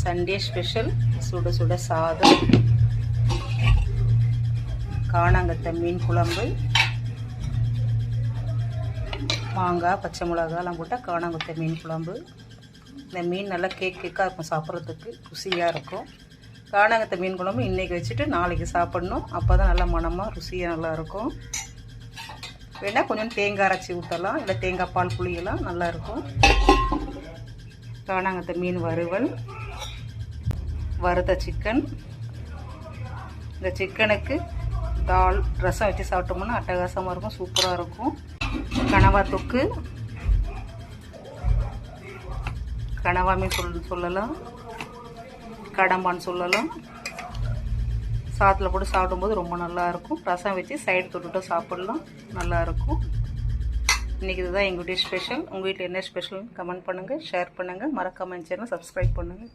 Sunday special சுட சுட சாதம். காணாங்கத்தை மீன் குழம்பு. மாங்காய் பச்சை மிளகாலாம் போட்டால் காணாங்கத்த மீன் குழம்பு. இந்த மீன் நல்லா கேக் கேக்காக இருக்கும் சாப்பிட்றதுக்கு. ருசியாக இருக்கும். காணாங்கத்தை மீன் குழம்பு இன்றைக்கி வச்சுட்டு நாளைக்கு சாப்பிட்ணும். அப்போ தான் நல்லா மணமாக ருசியாக நல்லா இருக்கும். வேணால் கொஞ்சம் தேங்காய் அரைச்சி ஊற்றலாம் இல்லை தேங்காய் பால் புளியெல்லாம் நல்லாயிருக்கும் காணாங்கத்தை மீன் வறுவல். வறுத்த சிக்கன் இந்த சிக்கனுக்கு தால் ரசம் வச்சு சாப்பிட்டோம்னா அட்டகாசமாக இருக்கும் சூப்பராக இருக்கும். கனவா தொக்கு. கனவாமே சொல் சொல்லலாம். கடம்பான்னு சொல்லலாம். சாத்தில் போட்டு சாப்பிடும்போது ரொம்ப நல்லாயிருக்கும் ரசம் வச்சு சைடு தொட்டுட்டு சாப்பிட்லாம். நல்லாயிருக்கும் இன்றைக்கி இதுதான் எங்கள் வீட்டு ஸ்பெஷல் உங்கள் வீட்டில் என்ன ஸ்பெஷல்னு கமெண்ட் பண்ணுங்கள் ஷேர் பண்ணுங்கள் மறக்காமல் சேனல் சப்ஸ்கிரைப் பண்ணுங்கள்